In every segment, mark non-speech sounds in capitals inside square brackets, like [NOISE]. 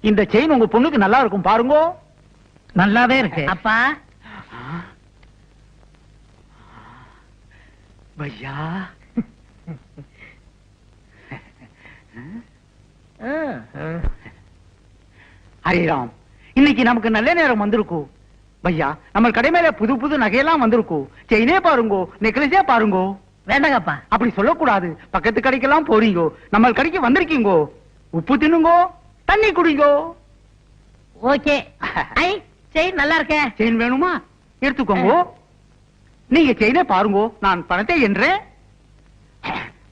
இந்த செயின் உங்க பொண்ணுக்கு நல்லா இருக்கும் பாருங்க. நல்லாவே இருக்கு. அப்பா. பையா. ஹரிராம் இன்னைக்கு நமக்கு நல்ல நேரம் வந்திருக்கும் பையா நம்ம கடை மேல புது புது நகையெல்லாம் வந்திருக்கும் செயினே பாருங்கோ நெக்லஸே பாருங்கோ. வேண்டாங்கப்பா. அப்படி சொல்லக்கூடாது. பக்கத்து கடைக்கெல்லாம் போறீங்கோ. நம்ம கடைக்கு வந்திருக்கீங்கோ. உப்பு தின்னுங்கோ. தண்ணி குடிங்கோ. ஓகே. ஐ செயின் நல்லா இருக்கே. செயின் வேணுமா? எடுத்துக்கோங்க. நீங்க செயினே பாருங்கோ. நான் பணத்தை என்றேன்.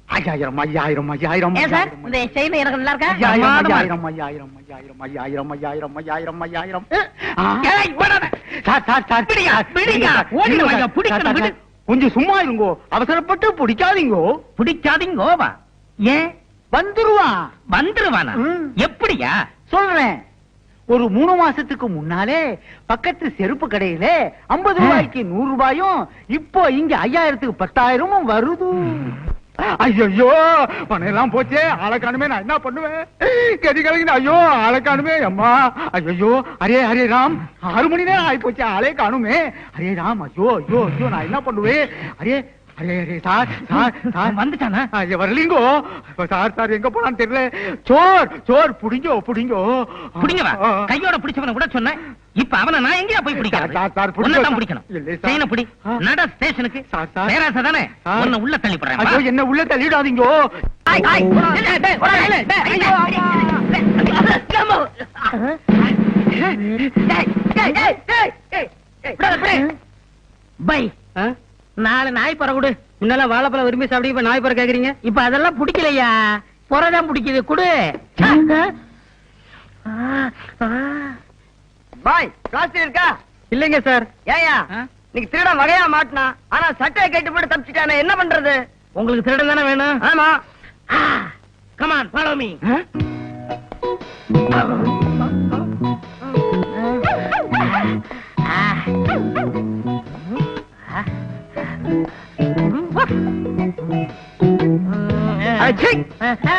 ஐயாயிரம் ஐயாயிரம் ஐயாயிரம் கொஞ்சம் சும்மா இருங்கோ. அவசரப்பட்டு பிடிக்காதீங்கோ. பிடிக்காதீங்கோவா? ஏன்? வந்துருவான்? வந்துருவானா. எப்படியா? சொல்றேன். ஒரு மூணு மாசத்துக்கு முன்னாலே பக்கத்து செருப்பு கடையில ஐம்பது ரூபாய்க்கு நூறு ரூபாயும் இப்போ இங்க ஐயாயிரத்துக்கு பத்தாயிரமும் வருது. ஐயோ பணம் போச்சே. ஆளை காணுமே நான் என்ன பண்ணுவேன்? கதி கலங்கின ஐயோ ஆளை காணுமே அம்மா. ஐயோ அரே ஹரே ராம். ஆறு மணி நேரம் ஆகி போச்சு ஆளே காணுமே. அரே ராம் ஐயோ ஐயோ ஐயோ நான் என்ன பண்ணுவேன்? அரே அரே அரே சார் சார் சார் வந்துட்டானா வரலீங்கோ சார் சார் எங்க போனான்னு தெரியல சோர் சோர் புடிங்கோ புடிங்கோ பிடிங்கவா. கையோட பிடிச்சவன கூட சொன்னேன் இப்ப அவனை நான் எங்கயா போய் சார், சார், சார். பிடிக்கணும். செயினை பிடி. நட ஸ்டேஷனுக்கு சார், சார். பேராசை தானே. உன்னை உள்ள தள்ளி ஐயோ என்ன உள்ள தள்ளிடாதீங்கோ ஆய், ஆய், டேய், டேய், டேய், பை நாலு நாய் பற கொடு முன்னெல்லாம் வாழைப்பழம் விரும்பி சாப்பிடி இப்ப நாய் பற கேக்குறீங்க. இப்ப அதெல்லாம் பிடிக்கலையா? புறதான் பிடிக்குது குடு. பாய் பிளாஸ்டிக் இருக்கா? இல்லைங்க சார். ஏயா இன்னைக்கு திருட வகையா மாட்டினா ஆனா சட்டையை கட்டி போட்டு தப்பிச்சிட்டானே என்ன பண்றது? உங்களுக்கு திருடன் தானே வேணும்? ஆமா. கமான் ஃபாலோ மீ ஏண்டா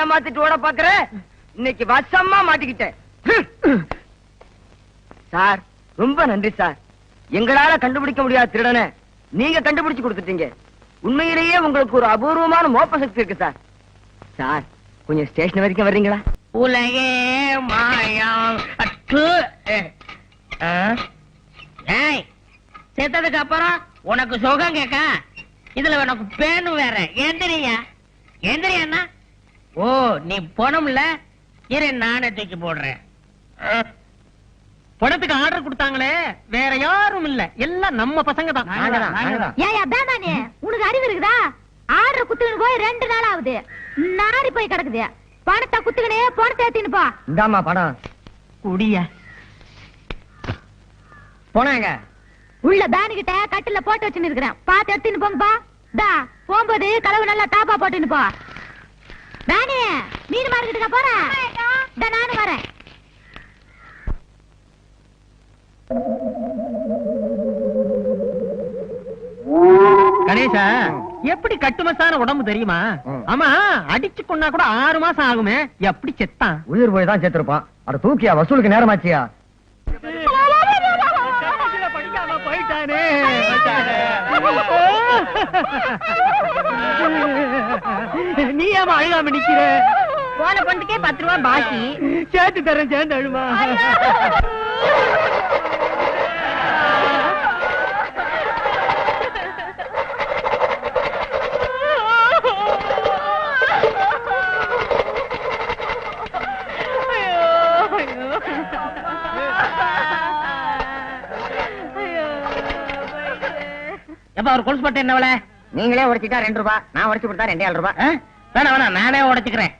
ஏமாத்திட்டு ஓட பாக்குற? இன்னைக்கு வசமா மாட்டிக்கிட்டேன். சார் ரொம்ப நன்றி சார். எங்களால கண்டுபிடிக்க முடியாத திருடனை நீங்க கண்டுபிடிச்சு கொடுத்துட்டீங்க. உண்மையிலேயே உங்களுக்கு ஒரு அபூர்வமான மோப்ப சக்தி இருக்கு சார். சார் கொஞ்சம் ஸ்டேஷன் வரைக்கும் வர்றீங்களா? உலகே மாயம் செத்ததுக்கு அப்புறம் உனக்கு சுகம் கேட்க இதுல உனக்கு பேனு வேற. எந்திரியா? எந்திரியா ஓ நீ பணம்ல? இரு நானே தூக்கி போடுறேன். பணத்துக்கு ஆர்டர் கொடுத்தாங்களே வேற யாரும் இல்ல. எல்லாம் நம்ம பசங்க தான். ஏயா பேமானே உனக்கு அறிவு இருக்குதா? ஆர்டர் குத்துக்கணும் போய் ரெண்டு நாள் ஆகுது. நாரி போய் கிடக்குது. பணத்தை குத்துக்கனே பணத்தை ஏத்தின்னு போ. இந்தாமா படம் குடிய. போனாங்க உள்ள பேனு கிட்ட கட்டில போட்டு வச்சுன்னு இருக்கிறேன். பாத்து எடுத்துன்னு போங்கப்பா. தா போகும்போது கலவு நல்லா தாப்பா போட்டுன்னு போ. பேனே மீன் மார்க்கெட்டுக்கா போறேன் தா நானும் வரேன் கணேசா எப்படி கட்டுமசான உடம்பு தெரியுமா ஆமா அடிச்சு கொண்டா கூட ஆறு மாசம் ஆகுமே எப்படி செத்தான் உயிர் போய் தான் சேர்த்திருப்பான் அட தூக்கியா வசூலுக்கு நேரமாச்சியா போயிட்டானே நீ ஏமா அழுகாம நிக்கிற? போன பண்டுக்கே பத்து ரூபா பாக்கி. சேர்த்து தரேன் சேர்ந்து அழுமா. எப்ப அவர் கொலுசு பட்டு என்ன நீங்களே உடைச்சிட்டா ரெண்டு ரூபாய் நான் உடைச்சு கொடுத்தா ரெண்டே ஏழு ரூபாய் ஆ? வேணாம் வேணாம் நானே உடைச்சுக்கிறேன்.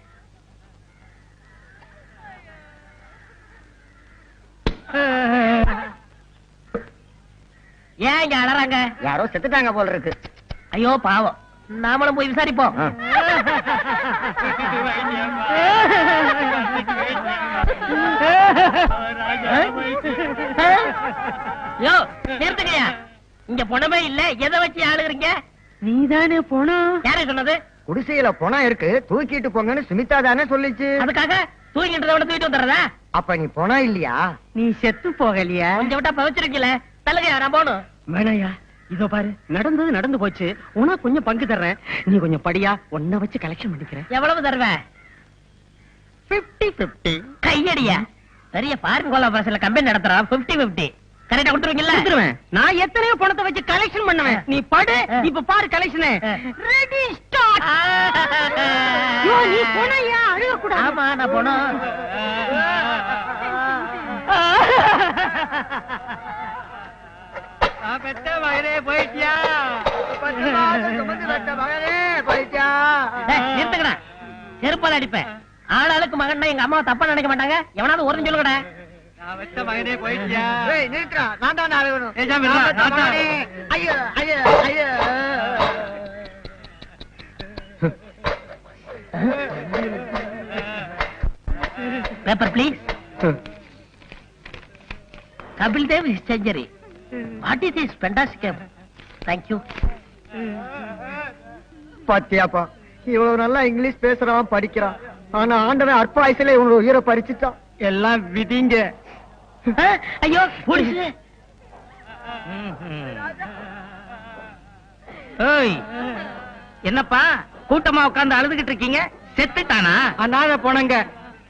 ஏன் இங்க அலறாங்க யாரோ செத்துட்டாங்க போல இருக்கு. ஐயோ பாவம். நாமளும் போய் விசாரிப்போம். ஆ. யோ நிறுத்துங்கய்யா. இங்க பணமே இல்ல. எதை வச்சு ஆளுகிறீங்க? நீதானே போனோம் யாரே சொன்னது? குடிசையில பணம் இருக்கு. தூக்கிட்டு போங்கன்னு சுமிதா தானே சொல்லிச்சு. அதுக்காக தூங்கிட்டு விட தூக்கிட்டு வந்துடுறதா? அப்ப நீ பணம் இல்லையா? நீ செத்து போகலையா? கொஞ்சம் விட்டா பவிச்சிருக்கீல. தள்ளுங்க நான் போகணும். வேணாயா இதோ பாரு. நடந்தது நடந்து போச்சு. உனக்கு கொஞ்சம் பங்கு தர்றேன். நீ கொஞ்சம் படியா உன்னை வச்சு கலெக்ஷன் பண்ணிக்கிறேன். எவ்வளவு தருவ? பிப்டி பிப்டி கையடியா? பெரிய ஃபாரின் கோலா பஸ்ல கம்பெனி நடத்துறான் பிப்டி பிப்டி கரெக்டா கொடுத்துருவீங்கல்ல? கொடுத்துருவேன். நான் எத்தனையோ பணத்தை வச்சு கலெக்ஷன் பண்ணுவேன். நீ படு. இப்ப பாரு கலெக்ஷன். ரெடி ஸ்டார்ட் ஐயோ நீ போனையா? அழுக கூடாது ஆமா நான் போனோம். பெத்த மகனே போயிட்டியா? டேய், நிறுத்துங்கடா. செருப்பால அடிப்பேன். ஆளாளுக்கு மகன் எங்க அம்மா தப்பா நினைக்க மாட்டாங்க? எவனாவது ஒரு சொல்லுங்கடா. Paper please Kapil Dev century what is this fantastic thank you பாத்தியாப்பா இவ்வளவு நல்லா இங்கிலீஷ் பேசுறான் படிக்கிறான். ஆனா ஆண்டவன் அற்ப வயசுல இவனோட உயிரை பறிச்சுட்டான். எல்லாம் விதிங்க. ஐயோ போலீஸ் என்னப்பா கூட்டமா உட்கார்ந்து அழுதுகிட்டு இருக்கீங்க? செத்துட்டானா? அனாத போனங்க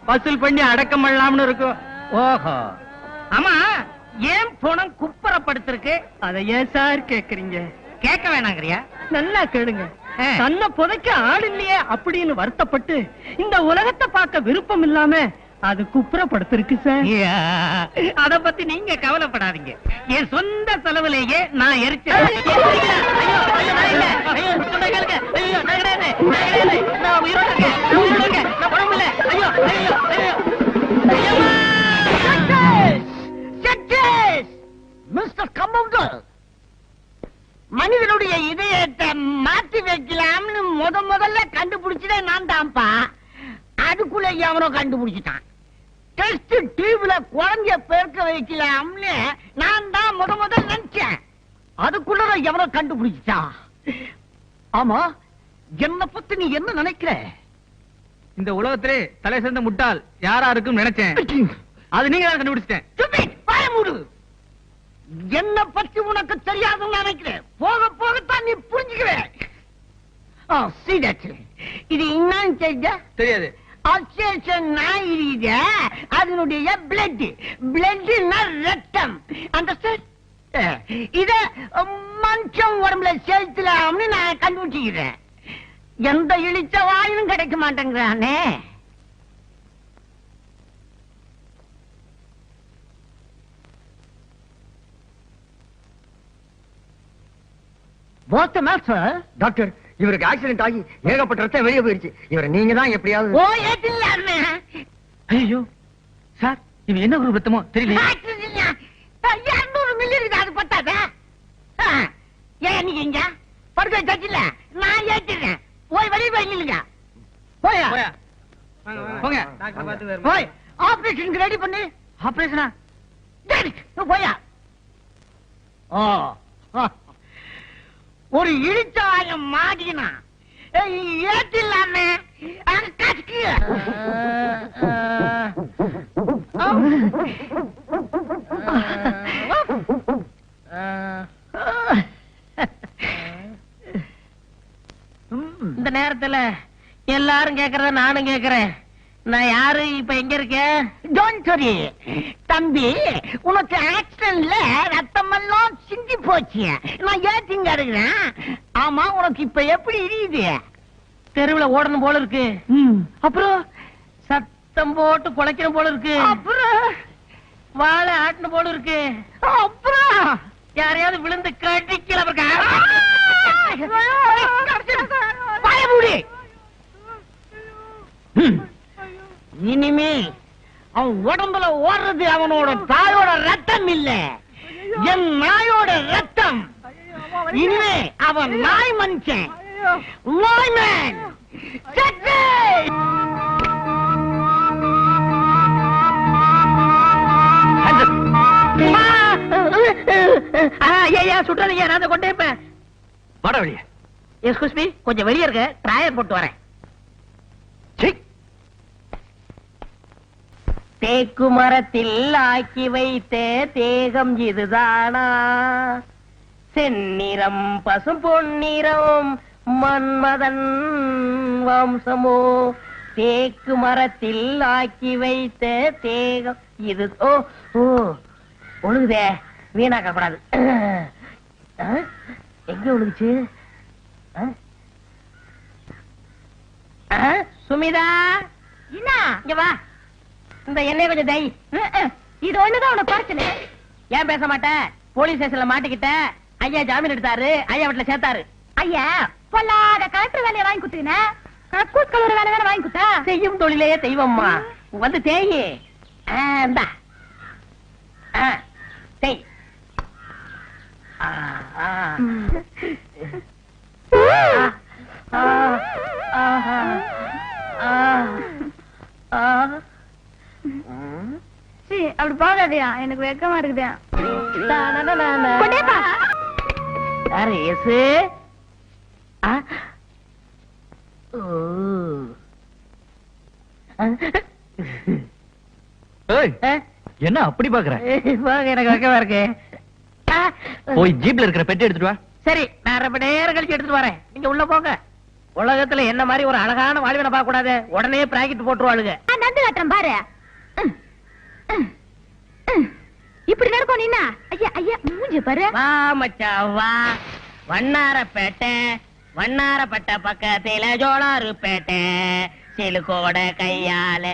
வசூல் பண்ணி அடக்கம் பண்ணலாம்னு இருக்கும். ஓஹோ. ஆமா ஏன் பணம் குப்பரப்படுத்திருக்கு? அதை ஏன் சார் கேக்குறீங்க? கேட்க வேணாங்கறியா? நல்லா கேளுங்க. தன்னை புதைக்க ஆள் இல்லையே அப்படின்னு வருத்தப்பட்டு இந்த உலகத்தை பார்க்க விருப்பம் இல்லாம அது குப்புறப்படுத்திருக்கு சார். அத பத்தி நீங்க கவலைப்படாதீங்க. என் சொந்த செலவுலேயே நான் எரிச்சேன்! Mister compounder! மனிதனுடைய இதயத்தை மாத்தி வைக்கலாம்னு முத முதல்ல கண்டுபிடிச்சதே நான் தான்ப்பா. அதுக்குள்ள எவனோ கண்டுபிடிச்சிட்டான். டெஸ்ட் டியூப்ல குழந்தைய பெருக்க வைக்கலாம்னு நான் தான் முத முதல்ல நினைச்சேன். அதுக்குள்ள எவனோ கண்டுபிடிச்சிட்டான் ஆமா என்ன பத்தி நீ என்ன நினைக்கிற? இந்த உலகத்திலே தலை சிறந்த முட்டாள் யாரா இருக்கும் நினைச்சேன் அது நீங்க தான் கண்டுபிடிச்சிட்டேன். என்ன பத்தி உனக்கு தெரியாதுன்னு நினைக்கிறேன். போக போகத்தான் நீ that. இது என்னன்னு தெரிஞ்ச? தெரியாது. அதனுடைய பிளட் பிளட்னா ரத்தம். அண்டர்ஸ்டாண்ட் இத மனுஷன் உடம்புல சேர்த்துலாம்னு நான் கண்டுபிடிச்சுக்கிறேன். எந்த இழிச்ச வாயிலும் கிடைக்க மாட்டேங்கிறானே. What's the matter? டாக்டர் இவருக்கு ஆக்சிடென்ட் ஆகி ஏகப்பட்ட ரத்தம் வெளியே போயிருச்சு. இவரை நீங்க தான் எப்படியாவது ஓ ஏத்தில்லாமே ஐயோ சார் இவன் என்ன ஒரு ரத்தமோ தெரியல இருநூறு மில்லி இருக்குது அது பத்தாதா? ஆ, ஏன் நீங்க இங்க? படுக்க வச்சாச்சுல நான் ஏத்திடுறேன். போய் வெளியே போய் நில்லுங்க. போயா? போங்க. போய். ஆபரேஷனுக்கு ரெடி பண்ணு. ஆபரேஷனா? போயா? ஓ ஆ. ஒரு இழுத்தாயம் மாடினா ஏத்தில்லாமே இந்த நேரத்துல எல்லாரும் கேக்குறத நானும் கேக்குறேன். நான் யாரு? இப்ப எங்க இருக்கேன் டோன்ட் வரி தம்பி உனக்கு ஆக்சிடென்ட்ல ரத்தமெல்லாம் சிந்தி போச்சு. நான் ஏத்திங்க இருக்கிறேன் ஆமா உனக்கு இப்ப எப்படி இருக்குது தெருவுல ஓடணும் போல இருக்கு. அப்புறம்? சத்தம் போட்டு குலைக்கணும் போல இருக்கு. அப்புறம்? வாழை ஆட்டணும் போல இருக்கு. அப்புறம்? யாரையாவது விழுந்து கட்டிக்கல வாய மூடி. ம். இனிமே அவன் உடம்புல ஓடுறது அவனோட தாயோட ரத்தம் இல்ல என் நாயோட ரத்தம் இனிமே அவன் நாய் மனுஷன் நாய்மேன் சுட்டாதீங்க நான் கொண்டே வெளியே எஸ்கூஸ் மீ கொஞ்சம் வெளியே இருக்க ட்ராயர் போட்டு வரேன் தேக்கு மரத்தில் ஆக்கி வைத்த தேகம் இதுதானா? செந்நிறம் பசும் பொன்னிறம் மன்மதன் வம்சமோ? தேக்கு மரத்தில் ஆக்கி வைத்த தேகம் இது ஓ ஓ ஒழுகுதே வீணாக்க கூடாது எங்க ஒழுகுச்சு சுமிதா? என்ன? இங்க வா. இந்த எண்ணெய் கொஞ்சம் தை. இது ஒண்ணுதான் உனக்கு ஏன் பேச மாட்டேன் போலீஸ் ஸ்டேஷன்ல மாட்டிக்கிட்ட? ஐயா ஜாமீன் எடுத்தாரு. ஐயா வீட்டுல சேர்த்தாரு. ஐயா பொல்லாத கலெக்டர் வேலையை வாங்கி கொடுத்தீங்க கக்கூஸ் கலர் வேலை தானே வாங்கி கொடுத்தா? செய்யும் தொழிலே தெய்வம்மா. வந்து தேயி. இந்தா. தேய். ஆ. ஆ, அப்படி போகாதயா எனக்கு வெக்கமா இருக்குதா. யாரு? என்ன அப்படி பாக்குற? எனக்கு வைக்கவா இருக்கு. போய் ஜீப்ல இருக்கிற பெட்டி எடுத்துட்டு வா. சரி நான் ரொம்ப நேரம் கழிச்சு எடுத்துட்டு வரேன். நீங்க உள்ள போங்க. உலகத்துல என்ன மாதிரி ஒரு அழகான வாழ்வினை பார்க்க கூடாது உடனே பிராக்கெட் போட்டுருவாளுங்க. நான் நந்து காட்டுறேன் பாரு. இப்படி நடக்கும் நீனா? ஐயா ஐயா மூஞ்சி பாரு. வா மச்சா வா. வண்ணாரப்பேட்டை வண்ணாரப்பட்ட பக்கத்துல ஜோளாறுப்பேட்டை சிலுக்கோட கையால.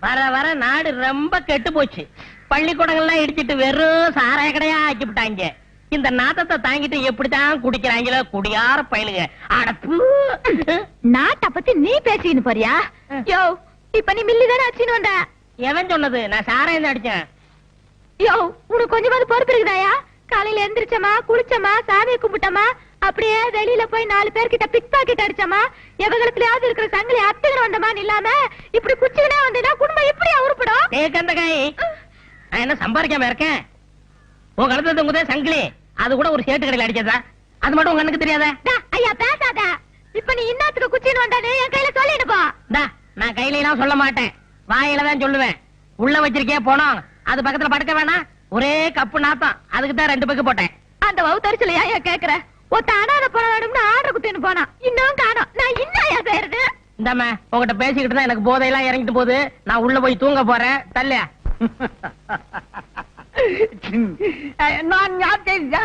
வர வர நாடு ரொம்ப கெட்டு போச்சு. பள்ளிக்கூடங்கள்லாம் இடிச்சிட்டு வெறும் சாராய கடையா ஆக்கி விட்டாங்க இந்த நாத்தத்தை தாங்கிட்டு எப்படித்தான் குடிக்கிறாங்களோ குடியார பயலுங்க. அடப்பு நாட்டை பத்தி நீ பேசிக்கின்னு போறியா? யோ இப்ப நீ மில்லி தானே அடிச்சுன்னு வந்த? எவன் சொன்னது? நான் சாராயம் அடிச்சேன். யோ உனக்கு கொஞ்சமாவது பொறுப்பு இருக்குதாயா? காலையில எந்திரிச்சமா குளிச்சமா சாமியை கும்பிட்டமா அப்படியே வெளியில போய் நாலு பேர்கிட்ட பிக் பாக்கெட் அடிச்சமா இருக்கிற சங்கிலி அத்துக்கிற வந்தமான்னு இல்லாம இப்படி குச்சிக்கினே வந்தீங்கன்னா குடும்பம் எப்படியா உருப்படும்? தேக்கந்த காய் நான் என்ன சம்பாதிக்காம இருக்கேன்? உன் கழுத்துல சங்கிலி அது கூட ஒரு சேட்டு கடையில் அடிச்சதா அது மட்டும் உங்க கண்ணுக்கு தெரியாதா? ஐயா பேசாத. இப்ப நீ இன்னத்துக்கு குச்சின்னு வந்தானே என் கையில சொல்லிட்டு போ. நான் கையில எல்லாம் சொல்ல மாட்டேன். வாயில தான் சொல்லுவேன். உள்ள வச்சிருக்கே போனோம். அது பக்கத்துல படுக்க வேணாம். ஒரே கப்பு நாத்தம். அதுக்கு தான் ரெண்டு பக்கு போட்டேன். அந்த வவுத்தரிச்சல ஏன் கேக்குற? ஒத்த அனாத போன வேணும்னு ஆர்டர் குத்தின்னு போனான். இன்னும் காணோம். நான் இன்னும் செய்யறது இந்தாம உங்ககிட்ட பேசிக்கிட்டு தான் எனக்கு போதையெல்லாம் இறங்கிட்டு போகுது. நான் உள்ள போய் தூங்க போறேன். தல்லையா [LAUGHS] நான் தெரியுதா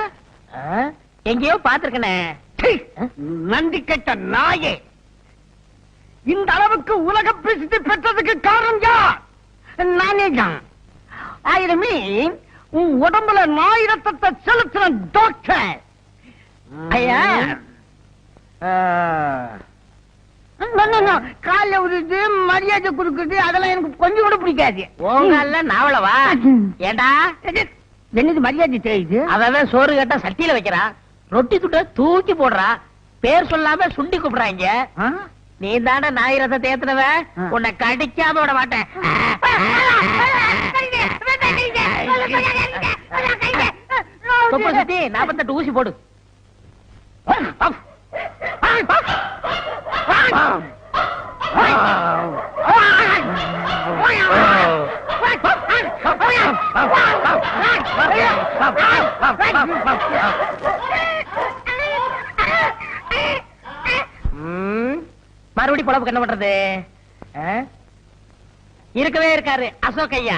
எங்கேயோ பாத்துருக்கனே நன்றி கெட்ட நாயே. இந்த அளவுக்கு உலக பிரசித்தி பெற்றதுக்கு காரணம் யார்? நானே தான் ஆயிரமே உன் உடம்புல நாய் ரத்தத்தை செலுத்தின டாக்டர் ஐயா. காலைல உருது மரியாதை கொடுக்குறது அதெல்லாம் எனக்கு கொஞ்சம் கூட பிடிக்காது. உங்கல்ல நாவலவா? ஏண்டா? என்னது மரியாதை தெரியுது? அவன் சோறு கேட்டா சட்டியில வைக்கிறா. ரொட்டி துட்ட தூக்கி போடுறா. பேர் சொல்லாம சுண்டி கூப்பிடுறாங்க? நீ தானே நாய் ரசத்தை ஏத்துனவ? ஆ. உன்னை கடிக்காம விட மாட்டேன். தொப்பு சுத்தி நாற்பத்தெட்டு ஊசி போடு மறுபடி பொழப்புக்கு என்ன பண்றது? இருக்கவே இருக்காரு அசோக் ஐயா.